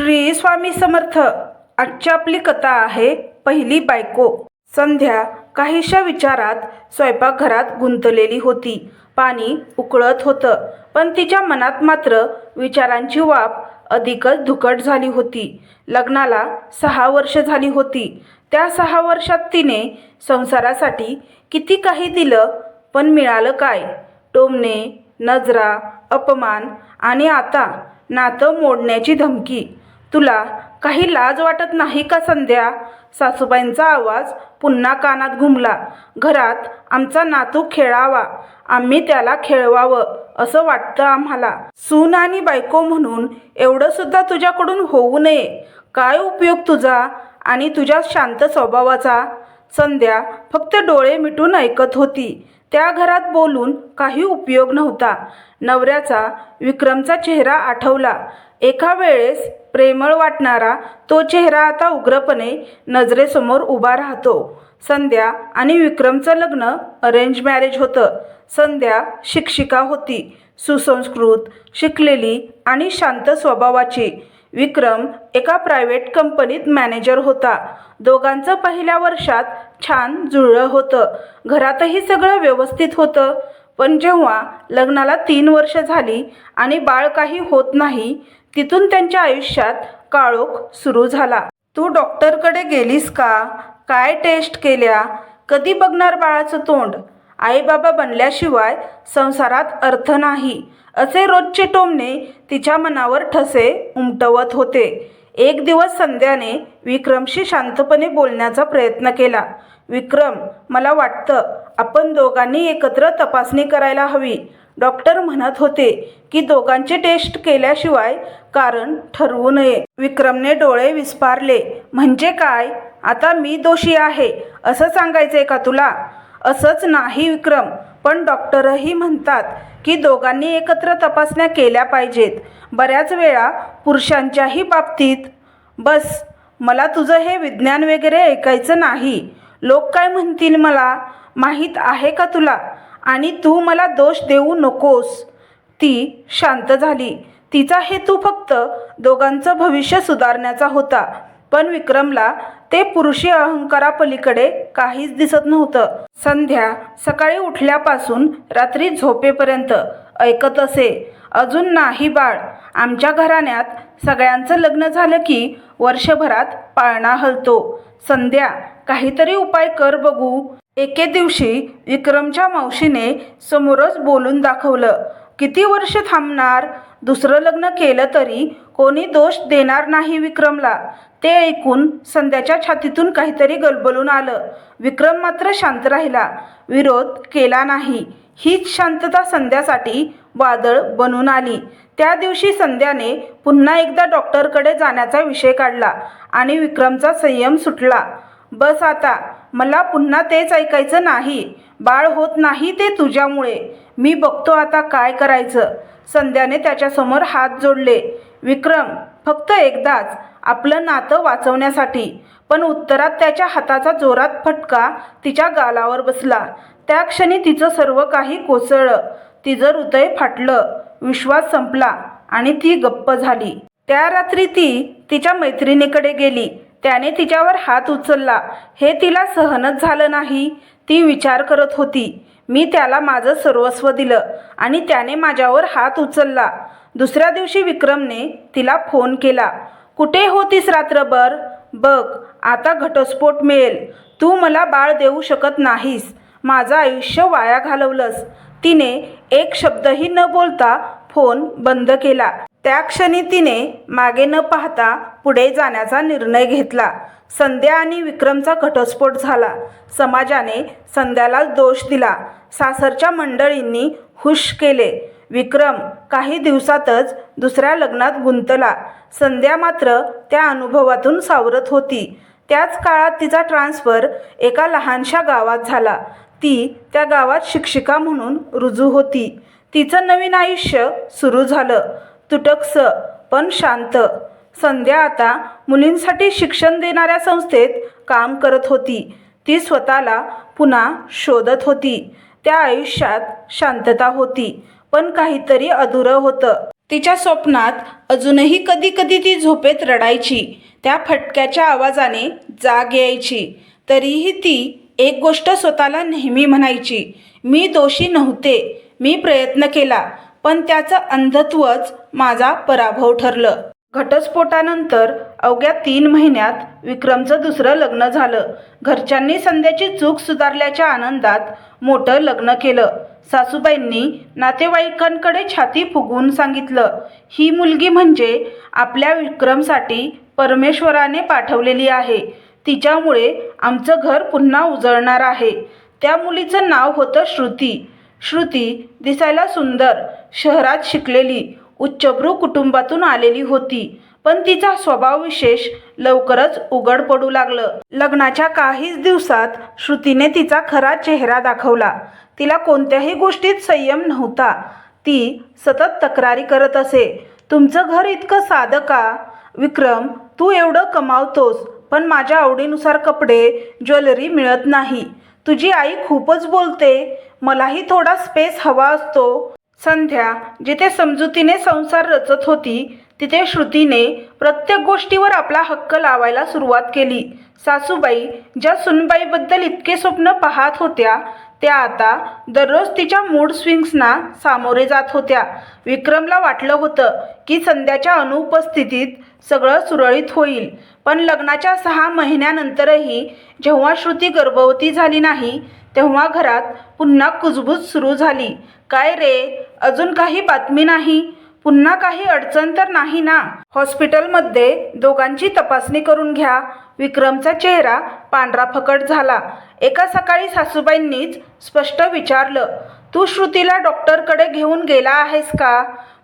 श्री स्वामी समर्थ. आजची आपली कथा आहे पहिली बायको. संध्या काहीशा विचारात स्वयंपाकघरात गुंतलेली होती. पाणी उकळत होतं पण तिच्या मनात मात्र विचारांची वाफ अधिकच धुकट झाली होती. लग्नाला सहा वर्ष झाली होती. त्या सहा वर्षात तिने संसारासाठी किती काही दिलं पण मिळालं काय? टोमणे नजरा अपमान आणि आता नातं मोडण्याची धमकी. तुला काही लाज वाटत नाही का संध्या? सासूबाईंचा आवाज पुन्हा कानात घुमला. घरात आमचा नातू खेळावा आम्ही त्याला खेळवावं असं वाटतं आम्हाला. सून आणि बायको म्हणून एवढं सुद्धा तुझ्याकडून होऊ नये. काय उपयोग तुझा आणि तुझ्या शांत स्वभावाचा? संध्या फक्त डोळे मिटून ऐकत होती. त्या घरात बोलून काही उपयोग नव्हता. नवऱ्याचा विक्रमचा चेहरा आठवला. एका वेळेस प्रेमळ वाटणारा तो चेहरा आता उग्रपणे नजरेसमोर उभा राहतो. संध्या आणि विक्रमचं लग्न अरेंज मॅरेज होतं. संध्या शिक्षिका होती. सुसंस्कृत शिकलेली आणि शांत स्वभावाची. विक्रम एका प्रायव्हेट कंपनीत मॅनेजर होता. दोघांचं पहिल्या वर्षात छान जुळलं होतं. घरातही सगळं व्यवस्थित होतं. पण जेव्हा लग्नाला तीन वर्ष झाली आणि बाळ काही होत नाही तिथून त्यांच्या आयुष्यात काळोख सुरू झाला. तू डॉक्टरकडे गेलीस का? काय टेस्ट केल्या? कधी बघणार बाळाचं तोंड? आईबाबा बनल्याशिवाय संसारात अर्थ नाही असे रोजचे टोमणे तिच्या मनावर ठसे उमटवत होते. एक दिवस संध्याने विक्रमशी शांतपणे बोलण्याचा प्रयत्न केला. विक्रम मला वाटतं आपण दोघांनी एकत्र तपासणी करायला हवी. डॉक्टर म्हणत होते की दोघांचे टेस्ट केल्याशिवाय कारण ठरवू नये. विक्रमने डोळे विस्पारले. म्हणजे काय? आता मी दोषी आहे असं सांगायचंय का तुला? असंच नाही विक्रम पण डॉक्टरही म्हणतात की दोघांनी एकत्र तपासण्या केल्या पाहिजेत. बऱ्याच वेळा पुरुषांच्याही बाबतीत बस मला तुझं हे विज्ञान वगैरे ऐकायचं नाही. लोक काय म्हणतील मला? माहीत आहे का तुला? आणि तू मला दोष देऊ नकोस. ती शांत झाली. तिचा हेतू फक्त दोघांचं भविष्य सुधारण्याचा होता. पण विक्रमला ते पुरुषी अहंकारापलीकडे काहीच दिसत नव्हतं. संध्या सकाळी उठल्यापासून रात्री झोपेपर्यंत ऐकत असे. अजून नाही बाळ. आमच्या घराण्यात सगळ्यांचं लग्न झालं की वर्षभरात पाळणा हलतो. संध्या काहीतरी उपाय कर बघू. एके दिवशी विक्रमच्या मावशीने समोरच बोलून दाखवलं किती वर्ष थांबणार? दुसरं लग्न केलं तरी कोणी दोष देणार नाही विक्रमला. ते ऐकून संध्याच्या छातीतून काहीतरी गलबलून आलं. विक्रम मात्र शांत राहिला. विरोध केला नाही. हीच शांतता संध्यासाठी वादळ बनून आली. त्या दिवशी संध्याने पुन्हा एकदा डॉक्टरकडे जाण्याचा विषय काढला आणि विक्रमचा संयम सुटला. बस आता. मला पुन्हा तेच ऐकायचं नाही. बाळ होत नाही ते तुझ्यामुळे. मी बघतो आता काय करायचं. संध्याने त्याच्यासमोर हात जोडले. विक्रम फक्त एकदाच. आपलं नातं वाचवण्यासाठी. पण उत्तरात त्याच्या हाताचा जोरात फटका तिच्या गालावर बसला. त्या क्षणी तिचं सर्व काही कोसळलं. तिचं हृदय फाटलं. विश्वास संपला आणि ती गप्प झाली. त्या रात्री ती तिच्या मैत्रिणीकडे गेली. त्याने तिच्यावर हात उचलला. हे तिला सहनच झालं नाही. ती विचार करत होती मी त्याला माझं सर्वस्व दिलं आणि त्याने माझ्यावर हात उचलला. दुसऱ्या दिवशी विक्रमने तिला फोन केला कुठे होतीस रात्रभर? बघ आता घटस्फोट मिळेल. तू मला बाळ देऊ शकत नाहीस. माझं आयुष्य वाया घालवलंस. तिने एक शब्दही न बोलता फोन बंद केला. त्या क्षणी तिने मागे न पाहता पुढे जाण्याचा निर्णय घेतला. संध्या आणि विक्रमचा घटस्फोट झाला. समाजाने संध्याला दोष दिला. सासरच्या मंडळींनी हुश केले. विक्रम काही दिवसातच दुसऱ्या लग्नात गुंतला. संध्या मात्र त्या अनुभवातून सावरत होती. त्याच काळात तिचा ट्रान्सफर एका लहानशा गावात झाला. ती त्या गावात शिक्षिका म्हणून रुजू होती. तिचं नवीन आयुष्य सुरू झालं. तुटकस पण शांत. संध्या आता मुलींसाठी शिक्षण देणाऱ्या संस्थेत काम करत होती. ती स्वतःला पुन्हा शोधत होती. त्या आयुष्यात शांतता होती पण काहीतरी अधुरं होतं. तिच्या स्वप्नात अजूनही कधी कधी ती झोपेत रडायची. त्या फटक्याच्या आवाजाने जाग यायची. तरीही ती एक गोष्ट स्वतःला नेहमी म्हणायची मी दोषी नव्हते. मी प्रयत्न केला. पण त्याचं अंधत्वच माझा पराभव ठरलं. घटस्फोटानंतर अवघ्या तीन महिन्यात विक्रमचं दुसरं लग्न झालं. घरच्यांनी संध्याची चूक सुधारल्याच्या आनंदात मोठं लग्न केलं. सासूबाईंनी नातेवाईकांकडे छाती फुगवून सांगितलं ही मुलगी म्हणजे आपल्या विक्रमसाठी परमेश्वराने पाठवलेली आहे. तिच्यामुळे आमचं घर पुन्हा उजळणार आहे. त्या मुलीचं नाव होतं श्रुती. श्रुती दिसायला सुंदर शहरात शिकलेली उच्चभ्रू कुटुंबातून आलेली होती. पण तिचा स्वभाव विशेष लवकरच उघड पडू लागलं. लग्नाच्या काहीच दिवसात श्रुतीने तिचा खरा चेहरा दाखवला. तिला कोणत्याही गोष्टीत संयम नव्हता. ती सतत तक्रारी करत असे तुमचं घर इतकं साधं का? विक्रम तू एवढं कमावतोस पण माझ्या आवडीनुसार कपडे ज्वेलरी मिळत नाही. तुझी आई खूपच बोलते. मलाही थोडा स्पेस हवा असतो. संध्या जिथे समजुतीने संसार रचत होती तिथे श्रुतीने प्रत्येक गोष्टीवर आपला हक्क लावायला सुरुवात केली. सासूबाई ज्या सुनबाईबद्दल इतके स्वप्न पाहत होत्या त्या आता दररोज तिच्या मूड स्विंग्सना सामोरे जात होत्या. विक्रमला वाटलं होतं की संध्याच्या अनुपस्थितीत सगळं सुरळीत होईल पण लग्नाच्या सहा महिन्यानंतरही जेव्हा श्रुती गर्भवती झाली नाही तेव्हा घरात पुन्हा कुजबूज सुरू झाली. काय रे? अजून काही बातमी नाही? पुन्हा काही अडचण तर नाही ना? हॉस्पिटलमध्ये दोघांची तपासणी करून घ्या. विक्रमचा चेहरा पांढरा फकट झाला. एका सकाळी सासूबाईंनीच स्पष्ट विचारलं तू श्रुतीला डॉक्टरकडे घेऊन गेला आहेस का?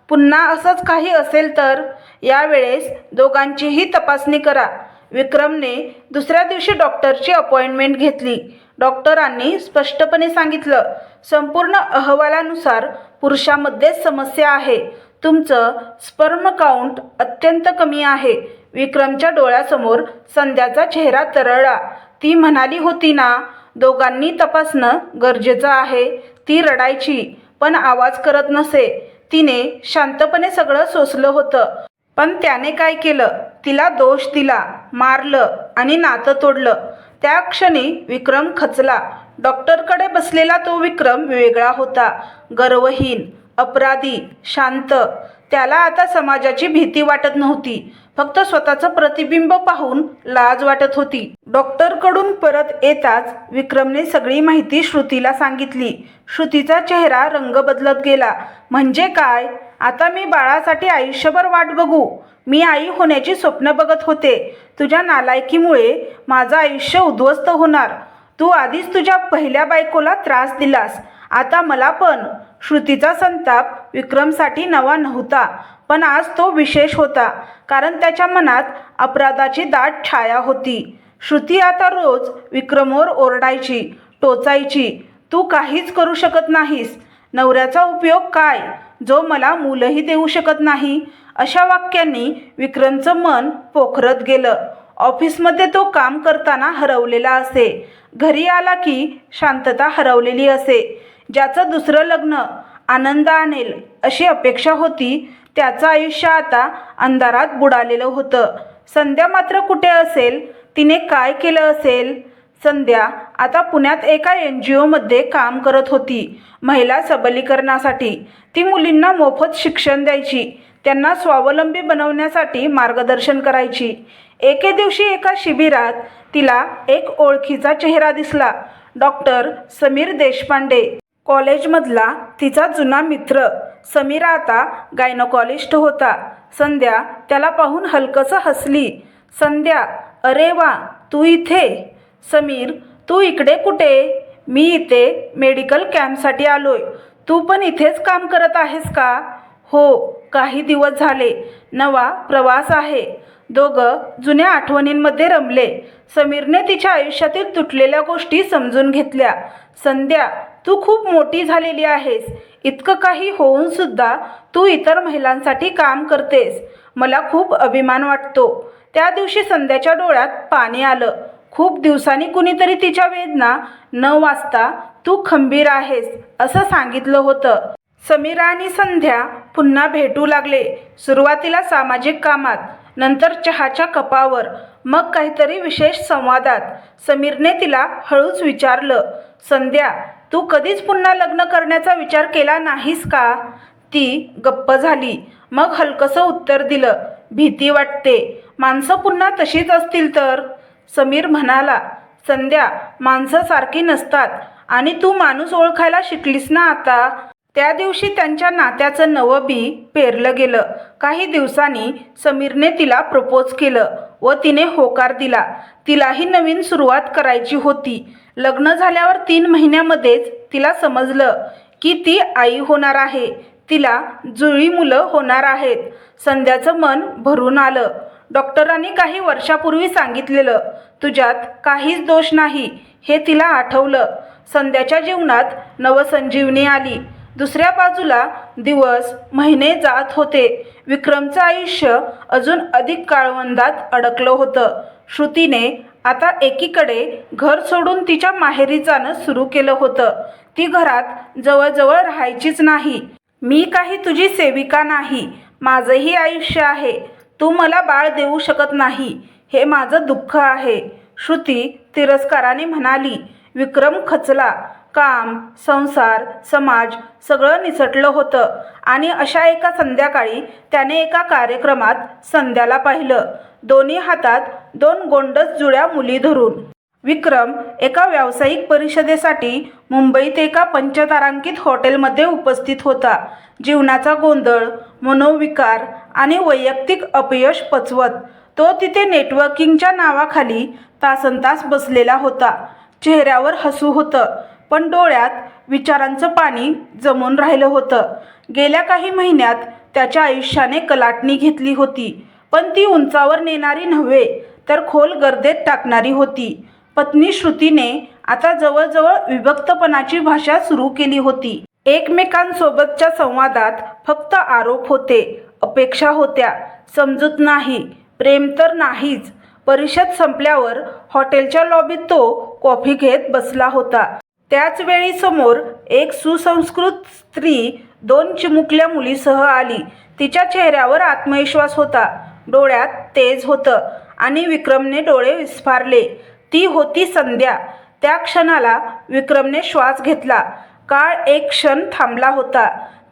पुन्हा असंच काही असेल तर? यावेळेस दोघांचीही तपासणी करा. विक्रमने दुसऱ्या दिवशी डॉक्टरची अपॉइंटमेंट घेतली. डॉक्टरांनी स्पष्टपणे सांगितलं संपूर्ण अहवालानुसार पुरुषामध्ये समस्या आहे. तुमचं स्पर्म काउंट अत्यंत कमी आहे. विक्रमच्या डोळ्यासमोर संध्याचा चेहरा तरळला. ती म्हणाली होती ना दोघांनी तपासणं गरजेचं आहे. ती रडायची पण आवाज करत नसे. तिने शांतपणे सगळं सोसलं होतं. पण त्याने काय केलं? तिला दोष दिला मारलं आणि नातं तोडलं. त्या क्षणी विक्रम खचला. डॉक्टरकडे बसलेला तो विक्रम वेगळा होता. गर्वहीन अपराधी शांत. त्याला आता समाजाची भीती वाटत नव्हती. फक्त स्वतःचं प्रतिबिंब पाहून लाज वाटत होती. डॉक्टरकडून परत येताच विक्रमने सगळी माहिती श्रुतीला सांगितली. श्रुतीचा चेहरा रंग बदलत गेला. म्हणजे काय? आता मी बाळासाठी आयुष्यभर वाट बघू. मी आई होण्याची स्वप्न बघत होते. तुझ्या नालायकीमुळे माझं आयुष्य उद्ध्वस्त होणार. तू आधीच तुझ्या पहिल्या बायकोला त्रास दिलास. आता मला पण. श्रुतीचा संताप विक्रमसाठी नवा नव्हता पण आज तो विशेष होता कारण त्याच्या मनात अपराधाची दाट छाया होती. श्रुती आता रोज विक्रमवर ओरडायची टोचायची. तू काहीच करू शकत नाहीस. नवऱ्याचा उपयोग काय? जो मला मुलंही देऊ शकत नाही अशा वाक्यांनी विक्रमचं मन पोखरत गेलं. ऑफिसमध्ये तो काम करताना हरवलेला असे. घरी आला की शांतता हरवलेली असे. ज्याचं दुसरं लग्न आनंद आणेल अशी अपेक्षा होती त्याचं आयुष्य आता अंधारात बुडालेलं होतं. संध्या मात्र कुठे असेल? तिने काय केलं असेल? संध्या आता पुण्यात एका एन जी ओमध्ये काम करत होती. महिला सबलीकरणासाठी. ती मुलींना मोफत शिक्षण द्यायची. त्यांना स्वावलंबी बनवण्यासाठी मार्गदर्शन करायची. एके दिवशी एका शिबिरात तिला एक ओळखीचा चेहरा दिसला. डॉक्टर समीर देशपांडे. कॉलेजमधला तिचा जुना मित्र. समीरा आता गायनोकॉलिस्ट होता. संध्या त्याला पाहून हलकसं हसली. संध्या अरे वा तू इथे? समीर तू इकडे कुठे? मी इथे मेडिकल कॅम्पसाठी आलोय. तू पण इथेच काम करत आहेस का? हो काही दिवस झाले. नवा प्रवास आहे. दोघं जुन्या आठवणींमध्ये रमले. समीरने तिच्या आयुष्यातील तुटलेल्या गोष्टी समजून घेतल्या. संध्या तू खूप मोठी झालेली आहेस. इतकं काही होऊन सुद्धा तू इतर महिलांसाठी काम करतेस. मला खूप अभिमान वाटतो. त्या दिवशी संध्याच्या डोळ्यात पाणी आलं. खूप दिवसांनी कुणीतरी तिच्या वेदना न वाचता तू खंबीर आहेस असं सांगितलं होतं. समीरा आणि संध्या पुन्हा भेटू लागले. सुरुवातीला सामाजिक कामात नंतर चहाच्या कपावर मग काहीतरी विशेष संवादात. समीरने तिला हळूच विचारलं संध्या तू कधीच पुन्हा लग्न करण्याचा विचार केला नाहीस का? ती गप्प झाली. मग हलकसं उत्तर दिलं भीती वाटते. माणसं पुन्हा तशीच असतील तर? समीर म्हणाला संध्या माणसं सारखी नसतात आणि तू माणूस ओळखायला शिकलीस ना आता? त्या दिवशी त्यांच्या नात्याचं नवं बी पेरलं गेलं. काही दिवसांनी समीरने तिला प्रपोज केलं व तिने होकार दिला. तिलाही नवीन सुरुवात करायची होती. लग्न झाल्यावर तीन महिन्यामध्येच तिला समजलं की ती आई होणार आहे. तिला जुळी मुलं होणार आहेत. संध्याचं मन भरून आलं. डॉक्टरांनी काही वर्षापूर्वी सांगितलेलं तुझ्यात काहीच दोष नाही हे तिला आठवलं. संध्याच्या जीवनात नवसंजीवनी आली. दुसऱ्या बाजूला दिवस महिने जात होते. विक्रमचं आयुष्य अजून अधिक काळवंदात अडकलं होतं. श्रुतीने आता एकीकडे घर सोडून तिच्या माहेरी जाणं सुरू केलं होतं. ती घरात जवळजवळ राहायचीच नाही. मी काही तुझी सेविका नाही. माझंही आयुष्य आहे. तू मला बाळ देऊ शकत नाही. हे माझं दुःख आहे. श्रुती तिरस्काराने म्हणाली. विक्रम खचला. काम संसार समाज सगळं निसटलं होतं आणि अशा एका संध्याकाळी त्याने एका कार्यक्रमात संध्याला पाहिलं. दोन्ही हातात दोन गोंडस जुळ्या मुली धरून. विक्रम एका व्यावसायिक परिषदेसाठी मुंबईत एका पंचतारांकित हॉटेलमध्ये उपस्थित होता. जीवनाचा गोंधळ मनोविकार आणि वैयक्तिक अपयश पचवत तो तिथे नेटवर्किंगच्या नावाखाली तासनतास बसलेला होता. चेहऱ्यावर हसू होतं पण डोळ्यात विचारांचं पाणी जमून राहिलं होतं. गेल्या काही महिन्यात त्याच्या आयुष्याने कलाटणी घेतली होती पण ती उंचावर नेणारी नव्हे तर खोल गर्देत टाकणारी होती. पत्नी श्रुतीने आता जवळजवळ विभक्तपणाची भाषा सुरू केली होती. एकमेकांसोबतच्या संवादात फक्त आरोप होते अपेक्षा होत्या समजूत नाही प्रेम तर नाहीच. परिषद संपल्यावर हॉटेलच्या लॉबीत तो कॉफी घेत बसला होता. त्याच वेळी समोर एक सुसंस्कृत स्त्री दोन चिमुकल्या मुलीसह आली. तिच्या चेहऱ्यावर आत्मविश्वास होता. डोळ्यात तेज होतं आणि विक्रमने डोळे विस्फारले. ती होती संध्या. त्या क्षणाला विक्रमने श्वास घेतला. काळ एक क्षण थांबला होता.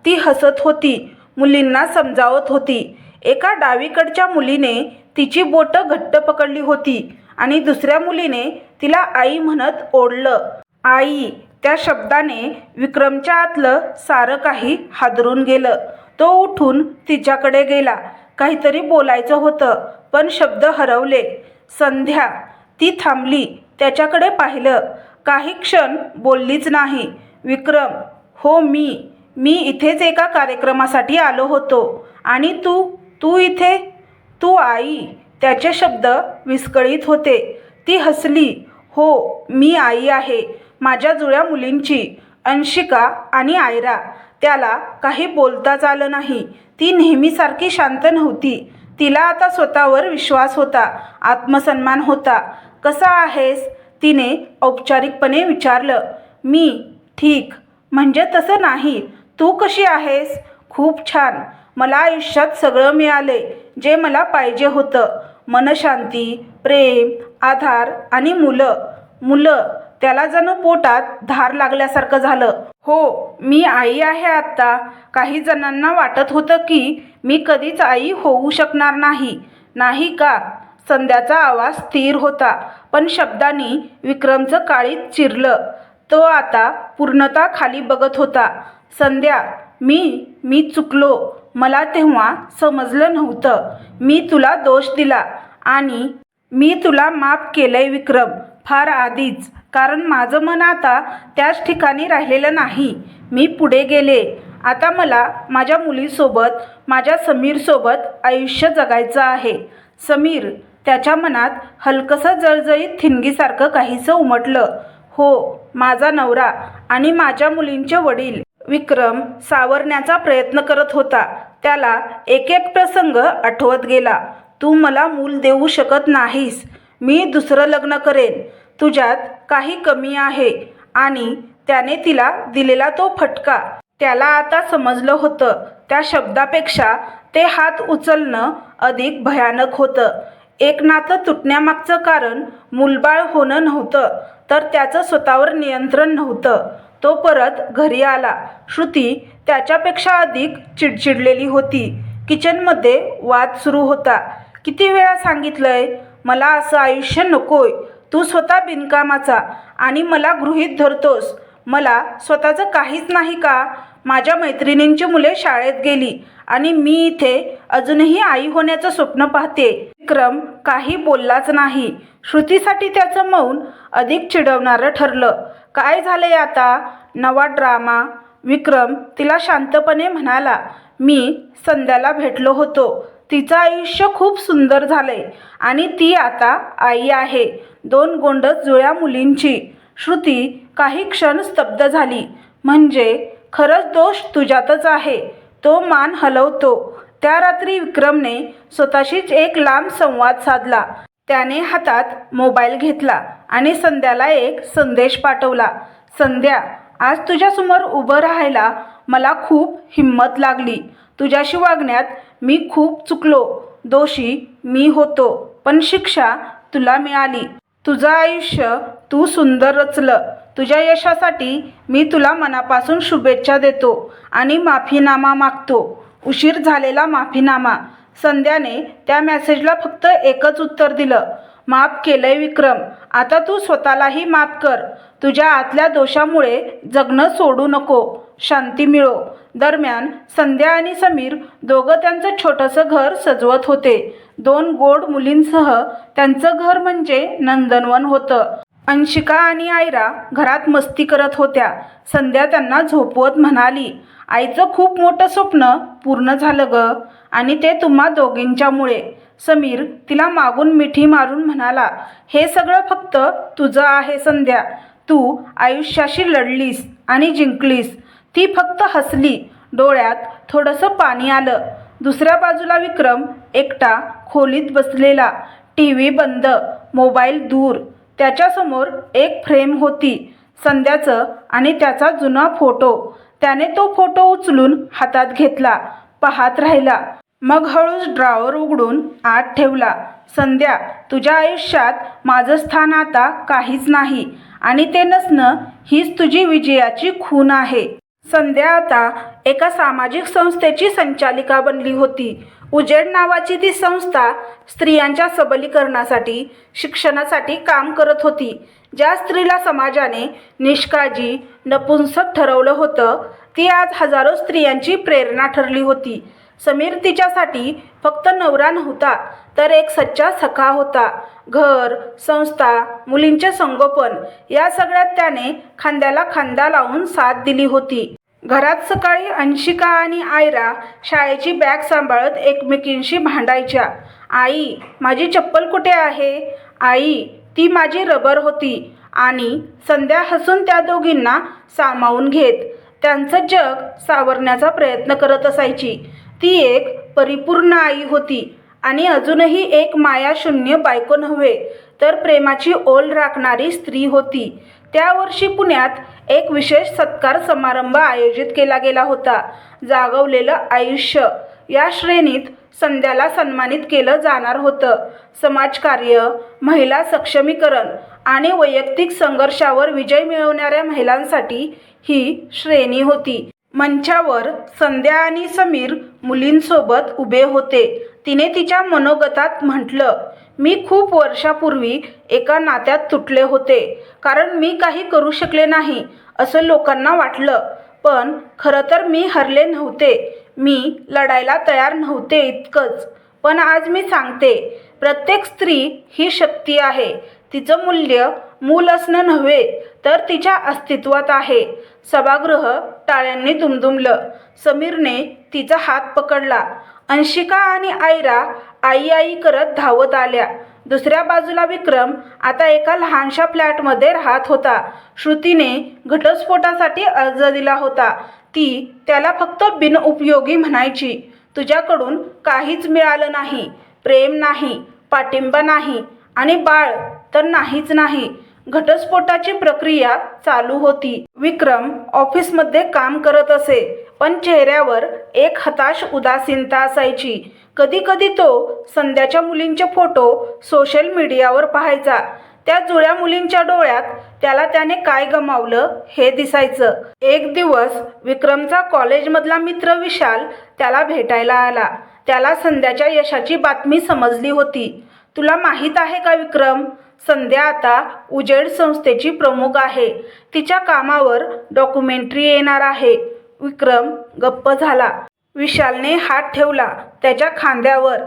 ती हसत होती. मुलींना समजावत होती. एका डावीकडच्या मुलीने तिची बोटं घट्ट पकडली होती आणि दुसऱ्या मुलीने तिला आई म्हणत ओढलं. आई त्या शब्दाने विक्रमच्या आतलं सारं काही हादरून गेलं. तो उठून तिच्याकडे गेला. काहीतरी बोलायचं होतं पण शब्द हरवले. संध्या ती थांबली. त्याच्याकडे पाहिलं. काही क्षण बोललीच नाही. विक्रम हो मी. मी इथेच एका कार्यक्रमासाठी आलो होतो. आणि तू? तू इथे? तू आई. त्याचे शब्द विस्कळीत होते. ती हसली. हो मी आई आहे. माझ्या जुळ्या मुलींची अंशिका आणि आयरा. त्याला काही बोलताच आलं नाही. ती नेहमीसारखी शांत नव्हती. तिला आता स्वतःवर विश्वास होता आत्मसन्मान होता. कसा आहेस? तिने औपचारिकपणे विचारलं. मी ठीक म्हणजे तसं नाही. तू कशी आहेस? खूप छान. मला आयुष्यात सगळं मिळाले जे मला पाहिजे होतं. मनशांती प्रेम आधार आणि मुलं. मुलं त्याला जणू पोटात धार लागल्यासारखं झालं. हो मी आई आहे आत्ता. काही जणांना वाटत होतं की मी कधीच आई होऊ शकणार नाही. नाही का? संध्याचा आवाज स्थिर होता पण शब्दांनी विक्रमचं काळीत चिरलं. तो आता पूर्णता खाली बघत होता. संध्या मी मी चुकलो. मला तेव्हा समजलं नव्हतं. मी तुला दोष दिला आणि मी तुला माफ केलंय विक्रम. फार आधीच. कारण माझं मन आता त्याच ठिकाणी राहिलेलं नाही. मी पुढे गेले. आता मला माझ्या मुलीसोबत माझ्या समीरसोबत आयुष्य जगायचं आहे. समीर त्याच्या मनात हलकसं जळजळीत थिंगीसारखं काहीसं उमटलं. हो माझा नवरा आणि माझ्या मुलींचे वडील. विक्रम सावरण्याचा प्रयत्न करत होता. त्याला एक एक प्रसंग आठवत गेला. तू मला मूल देऊ शकत नाहीस. मी दुसरं लग्न करेन. तुझ्यात काही कमी आहे. आणि त्याने तिला दिलेला तो फटका. त्याला आता समजलं होतं. त्या शब्दापेक्षा ते हात उचलणं अधिक भयानक होतं. एक नातं तुटण्यामागचं कारण मूलबाळ होणं नव्हतं तर त्याचं स्वतःवर नियंत्रण नव्हतं. तो परत घरी आला. श्रुती त्याच्यापेक्षा अधिक चिडचिडलेली होती. किचनमध्ये वाद सुरू होता. किती वेळा सांगितलंय? मला असं आयुष्य नकोय. तू स्वतः बिनकामाचा आणि मला गृहीत धरतोस. मला स्वतःचं काहीच नाही का? माझ्या मैत्रिणींची मुले शाळेत गेली आणि मी इथे अजूनही आई होण्याचं स्वप्न पाहते. विक्रम काही बोललाच नाही. श्रुतीसाठी त्याचं मौन अधिक चिडवणारं ठरलं. काय झालंय आता? नवा ड्रामा. विक्रम तिला शांतपणे म्हणाला मी संध्याला भेटलो होतो. तिचं आयुष्य खूप सुंदर झालंय. आणि ती आता आई आहे. दोन गोंडस जुळ्या मुलींची. श्रुती काही क्षण स्तब्ध झाली. म्हणजे खरंच दोष तुझ्यातच आहे. तो मान हलवतो. त्या रात्री विक्रमने स्वतःशीच एक लांब संवाद साधला. त्याने हातात मोबाईल घेतला आणि संध्याला एक संदेश पाठवला. संध्या आज तुझ्यासमोर उभं राहायला मला खूप हिंमत लागली. तुझ्याशी वागण्यात मी खूप चुकलो. दोषी मी होतो पण शिक्षा तुला मिळाली. तुझं आयुष्य तू सुंदर रचलं. तुझ्या यशासाठी मी तुला मनापासून शुभेच्छा देतो आणि माफीनामा मागतो. उशीर झालेला माफीनामा. संध्याने त्या मेसेजला फक्त एकच उत्तर दिलं. माफ केलंय विक्रम आता तू स्वतःलाही माफ कर. तुझ्या आतल्या दोषामुळे जगणं सोडू नको. शांती मिळो. दरम्यान संध्या आणि समीर दोघं त्यांचं छोटंसं घर सजवत होते. दोन गोड मुलींसह त्यांचं घर म्हणजे नंदनवन होतं. अंशिका आणि आयरा घरात मस्ती करत होत्या. संध्या त्यांना झोपवत म्हणाली आईचं खूप मोठं स्वप्न पूर्ण झालं ग आणि ते तुम्हा दोघींच्यामुळे. समीर तिला मागून मिठी मारून म्हणाला हे सगळं फक्त तुझं आहे संध्या. तू आयुष्याशी लढलीस आणि जिंकलीस. ती फक्त हसली. डोळ्यात थोडंसं पाणी आलं. दुसऱ्या बाजूला विक्रम एकटा खोलीत बसलेला. टी व्ही बंद. मोबाईल दूर. त्याच्यासमोर एक फ्रेम होती. संध्याचं आणि त्याचा जुना फोटो. त्याने तो फोटो उचलून हातात घेतला. पाहत राहिला. मग हळूच ड्रॉवर उघडून आत ठेवला. संध्या तुझ्या आयुष्यात माझं स्थान आता काहीच नाही आणि ते नसणं हीच तुझी विजयाची खून आहे. संध्या आता एका सामाजिक संस्थेची संचालिका बनली होती. उजेड नावाची ती संस्था स्त्रियांच्या सबलीकरणासाठी शिक्षणासाठी काम करत होती. ज्या स्त्रीला समाजाने निष्काळजी नपुंसक ठरवलं होतं ती आज हजारो स्त्रियांची प्रेरणा ठरली होती. समीर तिच्यासाठी फक्त नवरा नव्हता तर एक सच्चा सखा होता. घर संस्था मुलींचे संगोपन या सगळ्यात त्याने खांद्याला खांदा लावून साथ दिली होती. घरात सकाळी अंशिका आणि आयरा शाळेची बॅग सांभाळत एकमेकींशी भांडायच्या. आई माझी चप्पल कुठे आहे? आई ती माझी रबर होती आणि संध्या हसून त्या दोघींना सामावून घेत. त्यांचं जग सावरण्याचा प्रयत्न करत असायची. ती एक परिपूर्ण आई होती. आणि अजूनही एक मायाशून्य बायको नव्हे तर प्रेमाची ओल राखणारी स्त्री होती. त्या वर्षी पुण्यात एक विशेष सत्कार समारंभ आयोजित केला गेला होता. जागवलेलं आयुष्य. या श्रेणीत संध्याला सन्मानित केलं जाणार होतं. समाजकार्य महिला सक्षमीकरण आणि वैयक्तिक संघर्षावर विजय मिळवणाऱ्या महिलांसाठी ही श्रेणी होती. मंचावर संध्या आणि समीर मुलींसोबत उभे होते. तिने तिच्या मनोगतात म्हटलं मी खूप वर्षापूर्वी एका नात्यात तुटले होते कारण मी काही करू शकले नाही असं लोकांना वाटलं. पण खरं तर मी हरले नव्हते. मी लढायला तयार नव्हते इतकंच. पण आज मी सांगते प्रत्येक स्त्री ही शक्ती आहे. तिचं मूल्य मूल असणं नव्हे तर तिच्या अस्तित्वात आहे. सभागृह टाळ्यांनी दुमदुमलं. समीरने तिचा हात पकडला. अंशिका आणि आयरा आई आई करत धावत आल्या. दुसऱ्या बाजूला विक्रम आता एका लहानशा फ्लॅटमध्ये राहत होता. श्रुतीने घटस्फोटासाठी अर्ज दिला होता. ती त्याला फक्त बिनउपयोगी म्हणायची तुझ्याकडून काहीच मिळालं नाही. प्रेम नाही पाठिंबा नाही आणि बाळ तर नाहीच नाही. घटस्फोटाची प्रक्रिया चालू होती. विक्रम ऑफिसमध्ये काम करत असे. पण चेहऱ्यावर एक हताश उदासीनता असायची. कधी कधी तो संध्याच्या मुलींचे फोटो सोशल मीडियावर पाहायचा. त्या जुळ्या मुलींच्या डोळ्यात त्याला त्याने काय गमावलं हे दिसायचं. एक दिवस विक्रमचा कॉलेजमधला मित्र विशाल त्याला भेटायला आला. त्याला संध्याच्या यशाची बातमी समजली होती. तुला माहीत आहे का विक्रम? संध्या आता उजेड संस्थेची प्रमुख आहे. तिच्या कामावर डॉक्युमेंटरी येणार आहे. विक्रम गप्प झाला. विशालने हात ठेवला. त्याच्या खांद्यावर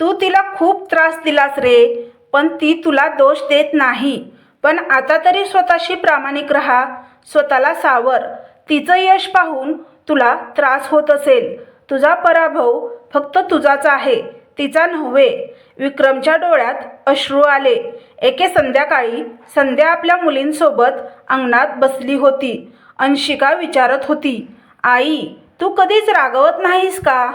तू तिला खूप त्रास दिलास रे पण ती तुला दोष देत नाही. पण आता तरी स्वतःशी प्रामाणिक राहा स्वतःला सावर. तिचं यश पाहून तुला त्रास होत असेल. तुझा पराभव फक्त तुझाच आहे तिचा नव्हे. विक्रमच्या डोळ्यात अश्रू आले. एके संध्याकाळी संध्या आपल्या मुलींसोबत अंगणात बसली होती. अंशिका विचारत होती आई तू कधीच रागवत नाहीस का?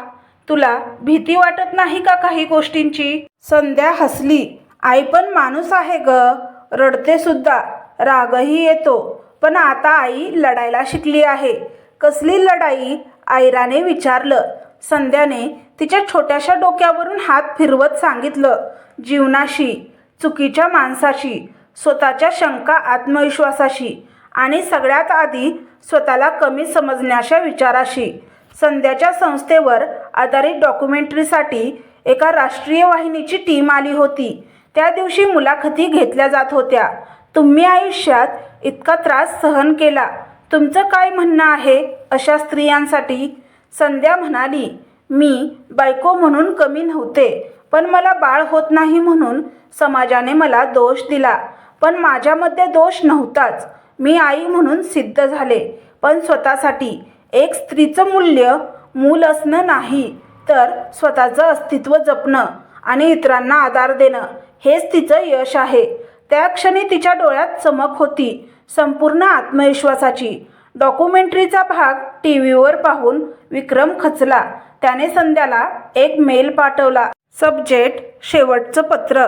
तुला भीती वाटत नाही का काही गोष्टींची? संध्या हसली. आई पण माणूस आहे ग. रडते सुद्धा. रागही येतो. पण आता आई लढायला शिकली आहे. कसली लढाई? आयराने विचारलं. संध्याने तिच्या छोट्याशा डोक्यावरून हात फिरवत सांगितलं. जीवनाशी चुकीच्या माणसाशी स्वतःच्या शंका आत्मविश्वासाशी आणि सगळ्यात आधी स्वतःला कमी समजण्याच्या विचाराशी. संध्याच्या संस्थेवर आधारित डॉक्युमेंटरीसाठी एका राष्ट्रीय वाहिनीची टीम आली होती. त्या दिवशी मुलाखती घेतल्या जात होत्या. तुम्ही आयुष्यात इतका त्रास सहन केला. तुमचं काय म्हणणं आहे अशा स्त्रियांसाठी? संध्या म्हणाली मी बायको म्हणून कमी नव्हते पण मला बाळ होत नाही म्हणून समाजाने मला दोष दिला. पण माझ्यामध्ये दोष नव्हताच. मी आई म्हणून सिद्ध झाले. पण स्वतःसाठी एक स्त्रीचं मूल्य मूल असणं नाही तर स्वतःचं अस्तित्व जपणं आणि इतरांना आधार देणं हेच तिचं यश आहे. त्या क्षणी तिच्या डोळ्यात चमक होती संपूर्ण आत्मविश्वासाची. डॉक्युमेंटरीचा भाग टी व्हीवर पाहून विक्रम खचला. त्याने संध्याला एक मेल पाठवला. सब्जेक्ट शेवटचं पत्र.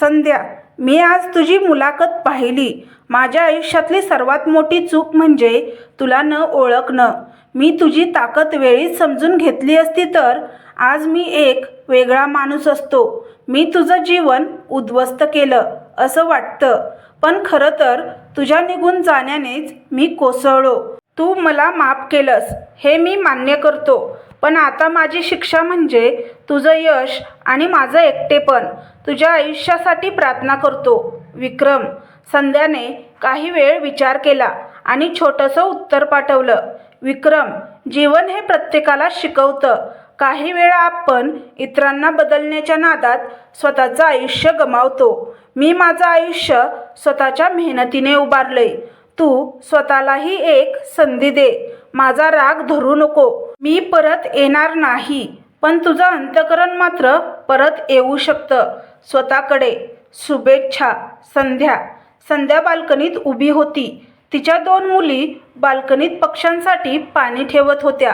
संध्या मी आज तुझी मुलाखत पाहिली. माझ्या आयुष्यातली सर्वात मोठी चूक म्हणजे तुला न ओळखणं. मी तुझी ताकद वेळीच समजून घेतली असती तर आज मी एक वेगळा माणूस असतो. मी तुझं जीवन उद्ध्वस्त केलं असं वाटतं. पण खरं तर तुझ्या निघून जाण्यानेच मी कोसळलो. तू मला माफ केलंस हे मी मान्य करतो. पण आता माझी शिक्षा म्हणजे तुझं यश आणि माझं एकटेपण. तुझ्या आयुष्यासाठी प्रार्थना करतो. विक्रम संध्याने काही वेळ विचार केला आणि छोटंसं उत्तर पाठवलं. विक्रम जीवन हे प्रत्येकाला शिकवतं. काही वेळा आपण इतरांना बदलण्याच्या नादात स्वतःचं आयुष्य गमावतो. मी माझं आयुष्य स्वतःच्या मेहनतीने उभारलंय. तू स्वतःलाही एक संधी दे. माझा राग धरू नको. मी परत येणार नाही. पण तुझं अंतकरण मात्र परत येऊ शकतं. स्वतःकडे शुभेच्छा. संध्या. संध्या बाल्कनीत उभी होती. तिच्या दोन मुली बाल्कनीत पक्ष्यांसाठी पाणी ठेवत होत्या.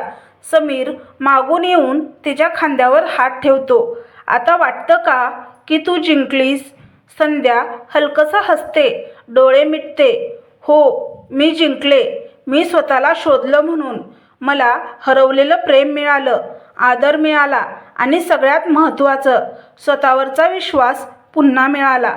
समीर मागून येऊन तिच्या खांद्यावर हात ठेवतो. आता वाटतं का की तू जिंकलीस संध्या हलकसं हसते. डोळे मिटते. हो मी जिंकले. मी स्वतःला शोधलं म्हणून. मला हरवलेलं प्रेम मिळालं. आदर मिळाला आणि सगळ्यात महत्त्वाचं स्वतःवरचा विश्वास पुन्हा मिळाला.